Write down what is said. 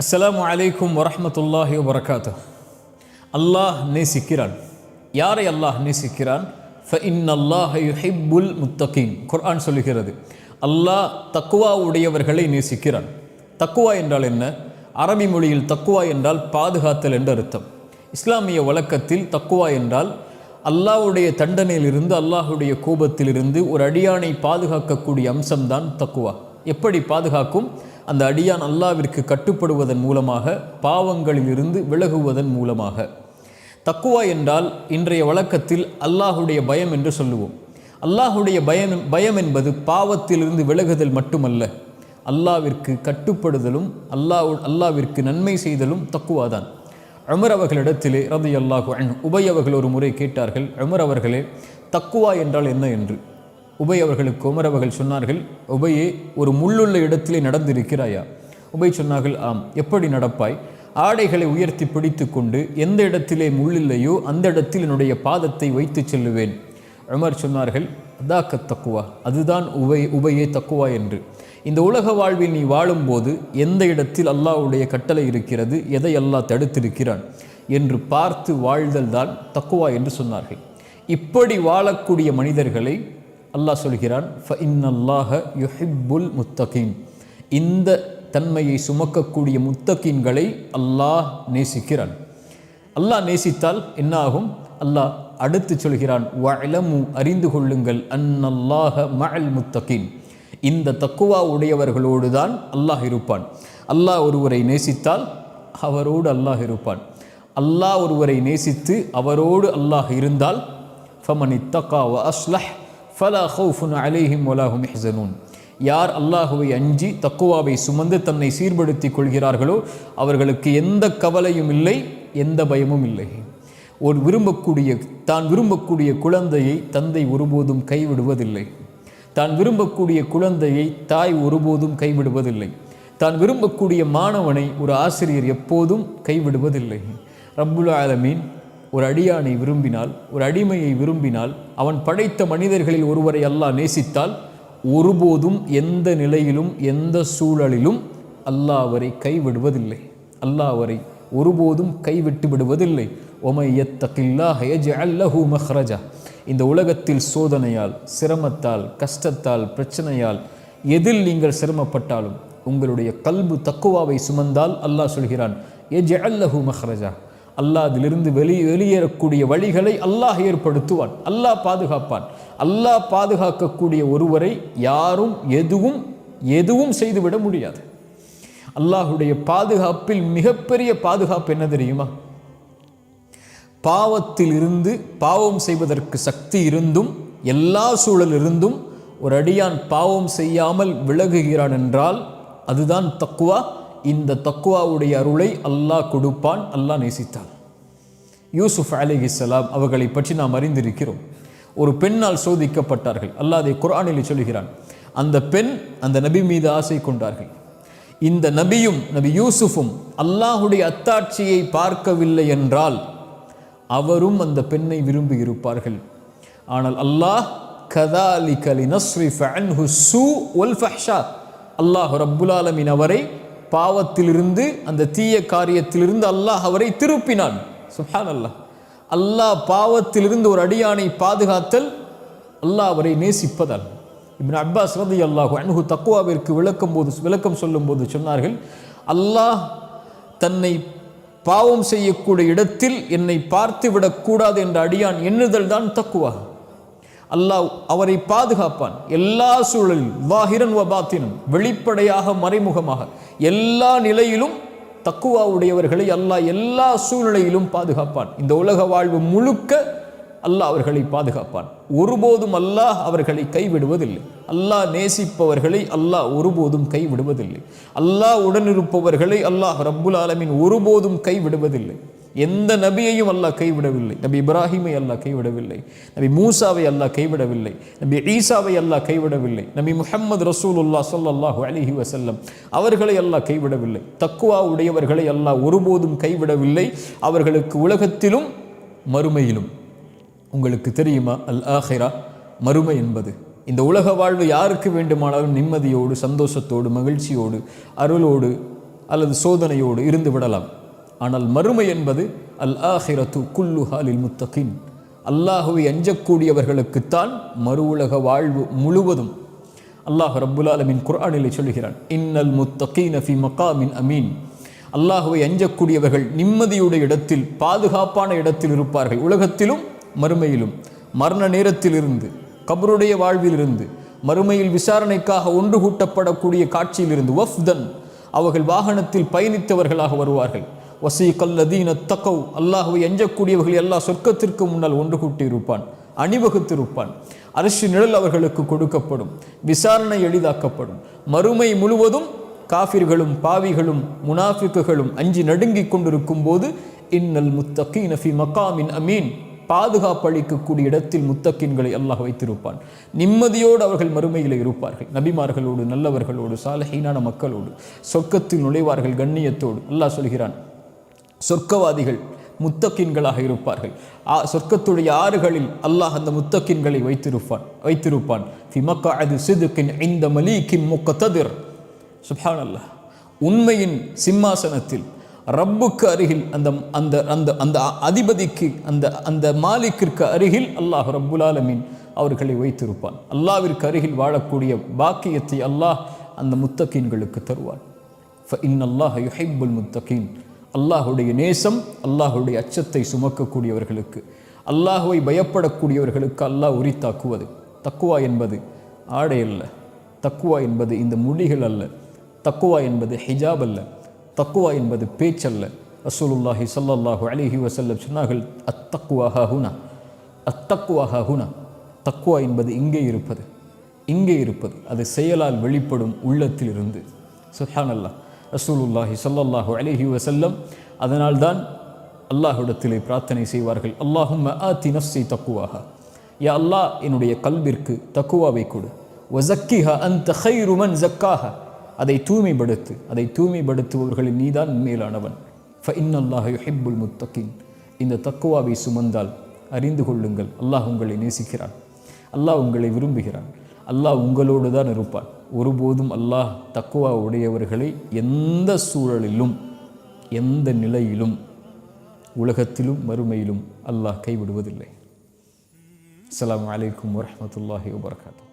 அஸ்லாம் அலைக்கும் வரமத்துல்லாஹி வரகாத்து அல்லாஹ் நேசிக்கிறான் யாரை அல்லாஹ் நேசிக்கிறான் ஃப இன்னல்லாஹ யுஹிப்புல் முத்தகீன் குர்ஆன் சொல்லுகிறது. அல்லாஹ் தக்குவா உடையவர்களை நேசிக்கிறான் தக்குவா என்றால் என்ன? அரபி மொழியில் தக்குவா என்றால் பாதுகாத்தல் என்று அர்த்தம். இஸ்லாமிய வழக்கத்தில் தக்குவா என்றால் அல்லாஹ்வுடைய தண்டனையிலிருந்து அல்லாஹ்வுடைய கோபத்திலிருந்து ஒரு அடியானை பாதுகாக்கக்கூடிய அம்சம்தான் தக்குவா எப்படி பாதுகாக்கும்? அந்த அடியான் அல்லாவிற்கு கட்டுப்படுவதன் மூலமாக பாவங்களிலிருந்து விலகுவதன் மூலமாக. தக்குவா என்றால் இன்றைய வழக்கத்தில் அல்லாஹுடைய பயம் என்று சொல்லுவோம். அல்லாஹுடைய பயம் பயம் என்பது பாவத்திலிருந்து விலகுதல் மட்டுமல்ல. அல்லாவிற்கு கட்டுப்படுதலும் அல்லாஹ் அல்லாவிற்கு நன்மை செய்தலும் தக்குவாதான் அமர் அவர்களிடத்திலே ரதி அல்லாஹு அன் உபய் அவர்கள் ஒரு முறை கேட்டார்கள் அமர் அவர்களே தக்குவா என்றால் என்ன என்று? உபய் அவர்களுக்கு உமர் அவர்கள் சொன்னார்கள் உபையே ஒரு முள்ளுள்ள இடத்திலே நடந்திருக்கிறாயா? உபய் சொன்னார்கள் ஆம். எப்படி நடப்பாய்? ஆடைகளை உயர்த்தி பிடித்து கொண்டு எந்த இடத்திலே முள்ளில்லையோ அந்த இடத்தில் என்னுடைய பாதத்தை வைத்து செல்லுவேன். உமர் சொன்னார்கள் அதாக்க தக்குவா? அதுதான் உபை உபையே தக்குவா என்று. இந்த உலக வாழ்வில் நீ வாழும்போது எந்த இடத்தில் அல்லாஹ்வுடைய கட்டளை இருக்கிறது எதை அல்லாஹ் தடுத்திருக்கிறான்? என்று பார்த்து வாழ்தல் தான் தக்குவா என்று சொன்னார்கள். இப்படி வாழக்கூடிய மனிதர்களை அல்லாஹ் சொல்கிறான் ஃப இன்னல்லாஹ யுஹிப்புல் முத்தகீன். இந்த தன்மையை சுமக்கக்கூடிய முத்தகீன்களை அல்லாஹ் நேசிக்கிறான். அல்லாஹ் நேசித்தால் என்ன ஆகும் அல்லாஹ் அடுத்து சொல்கிறான் வஅலமு அறிந்து கொள்ளுங்கள் அன்னல்லாஹ மஅல் முத்தகீன். இந்த தக்குவா உடையவர்களோடு தான் அல்லாஹ் இருப்பான். அல்லாஹ் ஒருவரை நேசித்தால் அவரோடு அல்லாஹ் இருப்பான். அல்லாஹ் ஒருவரை நேசித்து அவரோடு அல்லாஹ் இருந்தால் ஃபமனி தக்கா வ அஸ்லஹ் ஃபலா ஹவுஃபுன் அலேஹிம் ஒலாஹும் இஹ்சனூன் யார் அல்லாஹுவை அஞ்சி தக்குவாவை சுமந்து தன்னை சீர்படுத்தி கொள்கிறார்களோ அவர்களுக்கு எந்த கவலையும் இல்லை எந்த பயமும் இல்லை. ஒரு விரும்பக்கூடிய தான் விரும்பக்கூடிய குழந்தையை தந்தை ஒருபோதும் கைவிடுவதில்லை. தான் விரும்பக்கூடிய குழந்தையை தாய் ஒருபோதும் கைவிடுவதில்லை. தான் விரும்பக்கூடிய மாணவனை ஒரு ஆசிரியர் எப்போதும் கைவிடுவதில்லை. ரப்புல் ஆலமீன் ஒரு அடியானை விரும்பினால் ஒரு அடிமையை விரும்பினால் அவன் படைத்த மனிதர்களில் ஒருவரை அல்லாஹ் நேசித்தால் ஒருபோதும் எந்த நிலையிலும் எந்த சூழலிலும் அல்லாஹ் அவரை கைவிடுவதில்லை. அல்லாஹ் அவரை ஒருபோதும் கைவிட்டு விடுவதில்லை. ஒமை எத்தகில்லாஹ் அல்லஹூ மஹ்ரஜா. இந்த உலகத்தில் சோதனையால் சிரமத்தால் கஷ்டத்தால் பிரச்சனையால் எதில் நீங்கள் சிரமப்பட்டாலும் உங்களுடைய கல்பு தக்குவாவை சுமந்தால் அல்லாஹ் சொல்கிறான் எஜ் அல்லஹூ மஹ்ரஜா. அல்லாஹ் அதிலிருந்து வெளி வெளியேறக்கூடிய வழிகளை அல்லாஹ் ஏற்படுத்துவான். அல்லாஹ் பாதுகாப்பான். அல்லாஹ் பாதுகாக்கக்கூடிய ஒருவரை யாரும் எதுவும் எதுவும் செய்துவிட முடியாது. அல்லாஹுடைய பாதுகாப்பில் மிகப்பெரிய பாதுகாப்பு என்ன தெரியுமா? பாவத்தில் இருந்து பாவம் செய்வதற்கு சக்தி இருந்தும் எல்லா சூழல் இருந்தும் ஒரு அடியான் பாவம் செய்யாமல் விலகுகிறான் என்றால் அதுதான் தக்குவா இந்த தக்குவாவுடைய அருளை அல்லாஹ் கொடுப்பான் அல்லாஹ் நேசித்தான். யூசுஃப் அலிஹிஸ்லாம் அவர்களை பற்றி நாம் அறிந்திருக்கிறோம். ஒரு பெண்ணால் சோதிக்கப்பட்டார்கள். அல்லாஹ் அதை குரானில் சொல்கிறான் அந்த பெண் அந்த நபி மீது ஆசை கொண்டார்கள். இந்த நபியும் நபி யூசுஃபும் அல்லாஹுடைய அத்தாட்சியை பார்க்கவில்லை என்றால் அவரும் அந்த பெண்ணை விரும்பி இருப்பார்கள். ஆனால் அல்லாஹ் கதாலி கலி நஸ்ரிஃப் அன்ஹு சூ ஒல் ஃபஹ்ஷா. அல்லாஹ் ரப்புல் ஆலமின் அவரை பாவத்திலிருந்து அந்த தீய காரியத்திலிருந்து அல்லாஹ் அவரை திருப்பினான். சுஹான் அல்லாஹ் அல்லாஹ் பாவத்திலிருந்து ஒரு அடியானை பாதுகாத்தல் அல்லாஹ் அவரை நேசிப்பதால். இப்னு அப்பாஸ் ரதி அல்லாஹு அன்ஹு தக்குவாவிற்கு விளக்கும் போது விளக்கம் சொல்லும்போது சொன்னார்கள் அல்லாஹ் தன்னை பாவம் செய்யக்கூடிய இடத்தில் என்னை பார்த்து விடக்கூடாது என்ற அடியான் எண்ணுதல் தான் தக்குவா? அல்லாஹ் அவரை பாதுகாப்பான். எல்லா சூழலில் வாஹிரன் வபாத்தினும் வெளிப்படையாக மறைமுகமாக எல்லா நிலையிலும் தக்குவாவுடையவர்களை அல்லாஹ் எல்லா சூழ்நிலையிலும் பாதுகாப்பான். இந்த உலக வாழ்வு முழுக்க அல்லாஹ் அவர்களை பாதுகாப்பான். ஒருபோதும் அல்லாஹ் அவர்களை கைவிடுவதில்லை. அல்லாஹ் நேசிப்பவர்களை அல்லாஹ் ஒருபோதும் கைவிடுவதில்லை. அல்லாஹ் உடனிருப்பவர்களை அல்லாஹ் ரப்புல் ஆலமின் ஒருபோதும் கைவிடுவதில்லை. எந்த நபியையும் அல்லாஹ் கைவிடவில்லை. நபி இப்ராஹிமை அல்லாஹ் கைவிடவில்லை. நபி மூசாவை அல்லாஹ் கைவிடவில்லை. நபி ஈசாவை அல்லாஹ் கைவிடவில்லை. நபி முஹம்மது ரசூலுல்லா சொல்லல்லாஹு அலிஹி வசல்லம் அவர்களை அல்லாஹ் கைவிடவில்லை. தக்குவா உடையவர்களை அல்லாஹ் ஒருபோதும் கைவிடவில்லை. அவர்களுக்கு உலகத்திலும் மறுமையிலும். உங்களுக்கு தெரியுமா? அல் ஆஹிரா மறுமை என்பது. இந்த உலக வாழ்வு யாருக்கு வேண்டுமானாலும் நிம்மதியோடு சந்தோஷத்தோடு மகிழ்ச்சியோடு அருளோடு அல்லது சோதனையோடு இருந்து விடலாம். ஆனால் மறுமை என்பது அல் ஆஹிரத்து குல்லு ஹாலில் முத்தகின் அல்லாஹுவை அஞ்சக்கூடியவர்களுக்குத்தான் மறு உலக வாழ்வு முழுவதும். அல்லாஹ் ரப்புல் ஆலமின் குர்ஆனிலே சொல்கிறான் இன்னல் முத்தகீன ஃபி மகாமின் அமீன். அல்லாஹுவை அஞ்சக்கூடியவர்கள் நிம்மதியுடைய இடத்தில் பாதுகாப்பான இடத்தில் இருப்பார்கள். உலகத்திலும் மறுமையிலும். மரண நேரத்திலிருந்து கபருடைய வாழ்விலிருந்து மறுமையில் விசாரணைக்காக ஒன்று கூட்டப்படக்கூடிய காட்சியிலிருந்து வஃப்தன். அவர்கள் வாகனத்தில் பயணித்தவர்களாக வருவார்கள். வசீகல்லதீன தக்கவ். அல்லாஹுவை அஞ்சக்கூடியவர்கள் எல்லா சொர்க்கத்திற்கு முன்னால் ஒன்று கூட்டி இருப்பான் அணிவகுத்திருப்பான். அரிசி நிழல் அவர்களுக்கு கொடுக்கப்படும் விசாரணை எளிதாக்கப்படும். மறுமை முழுவதும் காஃபிர்களும் பாவிகளும் முனாஃபிக்குகளும் அஞ்சி நடுங்கிக் கொண்டிருக்கும் போது இன்னல் முத்தக்கி நஃபி மக்காமின் அமீன். பாதுகாப்பளிக்கக்கூடிய இடத்தில் முத்தக்கின்களை அல்லாஹ் வைத்திருப்பான். நிம்மதியோடு அவர்கள் மறுமையில் இருப்பார்கள். நபிமார்களோடு நல்லவர்களோடு சாலஹீனான மக்களோடு சொர்க்கத்தில் நுழைவார்கள் கண்ணியத்தோடு. அல்லாஹ் சொல்கிறான் சொர்க்கவாதிகள் முத்தக்கின்களாக இருப்பார்கள். ஆ சொர்க்கத்துடைய ஆறுகளில் அல்லாஹ் அந்த முத்தக்கின்களை வைத்திருப்பான் வைத்திருப்பான். ஃபிமக்காது சிதுக்கின் இந்த மலீக்கின் முக்கத்ததிர். சுப்ஹான் அல்லாஹ் உண்மையின் சிம்மாசனத்தில் ரப்புக்கு அருகில் அந்த அந்த அந்த அந்த அதிபதிக்கு அந்த அந்த மாலிக்கிற்கு அருகில் அல்லாஹ் ரப்புல் அவர்களை வைத்திருப்பான். அல்லாவிற்கு அருகில் வாழக்கூடிய பாக்கியத்தை அல்லாஹ் அந்த முத்தக்கீன்களுக்கு தருவான். இன் அல்லாஹ் யுஹைபுல் முத்தகீன் அல்லாஹுடைய நேசம் அல்லாஹுடைய அச்சத்தை சுமக்கக்கூடியவர்களுக்கு அல்லாஹுவை பயப்படக்கூடியவர்களுக்கு அல்லாஹ் உரித்தாக்குவது தக்குவா என்பது ஆடை அல்ல. தக்குவா என்பது இந்த மொழிகள் அல்ல. தக்குவா என்பது ஹிஜாப் அல்ல. தக்குவா என்பது பேச்சல்ல ரசூலுல்லாஹி ஸல்லல்லாஹு அலிஹி வசல்லம் சொன்னார்கள் அத்தக்குவாஹா ஹுனா? அத்தக்குவாஹா ஹுனா? தக்குவா என்பது இங்கே இருப்பது. இங்கே இருப்பது. அது செயலால் வெளிப்படும் உள்ளத்தில் இருந்து சுஹானல்லாஹ். ரசூலுல்லாஹி சல்லாஹூ அலைஹி வசல்லம் அதனால்தான் அல்லாஹுடத்திலே பிரார்த்தனை செய்வார்கள். அல்லாஹும் ஆத்தி நஃப்ஸி தக்குவாஹா யா அல்லாஹ் என்னுடைய கல்விற்கு தக்குவாவை கொடு. வசக்கிஹா அந்த ஹைரு மன் ஜக்காஹா அதை தூய்மைப்படுத்து. அதை தூய்மைப்படுத்துபவர்களின் நீதான் மேலானவன். ஃப இன்னல்லாஹ் யுஹிப்புல் முத்தகின். இந்த தக்குவாவை சுமந்தால் அறிந்து கொள்ளுங்கள். அல்லாஹ் உங்களை நேசிக்கிறான். அல்லாஹ் உங்களை விரும்புகிறான். அல்லாஹ் உங்களோடு தான் இருப்பான். ஒருபோதும் அல்லாஹ் தக்குவா உடையவர்களை எந்த சூழலிலும் எந்த நிலையிலும் உலகத்திலும் மறுமையிலும் அல்லாஹ் கைவிடுவதில்லை. அஸ்ஸலாமு வலைக்கம் வரமத்துல்லாஹி வபர்காத்தூ